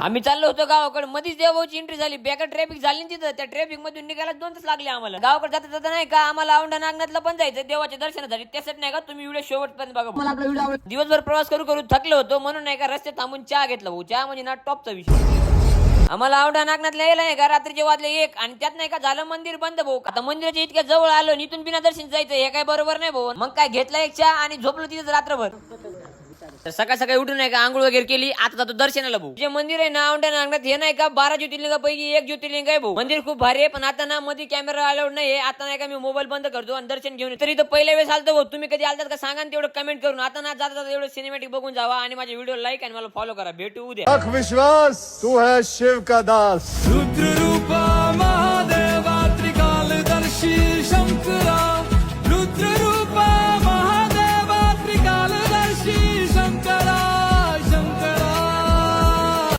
आम्ही चाललो होतो गावाकडे. मध्येच देवाची एंट्री झाली. बेकार ट्रॅफिक झाली ना तिथं. त्या ट्रॅफिक मधून निघायला दोन तास लागले आम्हाला. गावाकडे जाता जाता नाही का आम्हाला औंढा नागनाथला पण जायचं देवाच्या दर्शनासाठी. त्यासाठी नाही का? तुम्ही व्हिडिओ शेवटपर्यंत बघा. दिवसभर प्रवास करू करू थकलो होतो. म्हणून नाही का रस्त्यात थांबून चहा घेतला भाऊ. चहा म्हणजे ना टॉपचा विषय. आम्हाला आवडा नागनाथला यायला नाही का? रात्रीचे वाजले एक. आणि त्यात नाही का झालं मंदिर बंद भाऊ. आता मंदिराच्या इतक्या जवळ आलो आणि इथून बिना दर्शन जायचं हे काय बरोबर नाही भाऊ. मग काय घेतला एक चहा आणि झोपलो तिथं रात्रभर. तर सकाळ सकाळी उठून नाही का आंघोळ वगैरे केली. आता जातो दर्शनाला भाऊ. जे मंदिर आहे ना औंढ्या नागनाथ हे नाही का बारा ज्योतिर्लिंगापैकी एक ज्योतिर्लिंग आहे भाऊ. मंदिर खूप भारी आहे पण आता ना मध्ये कॅमेरा अलाउड नाही आता नाही का मी मोबाईल बंद करतो आणि दर्शन घेऊन तरी तर पहिल्या वेळेस आलतो भाऊ. तुम्ही कधी आलतात का सांगा तेवढं कमेंट करून. आता ना जाता जाता एवढं सिनेमॅटिक बघून जावा आणि माझे व्हिडिओ लाईक आणि मला फॉलो करा. भेटू उद्या. विश्वास तू है शिव का दास. रुद्र रूपा महादेवा त्रिकाल दर्शी शंकर.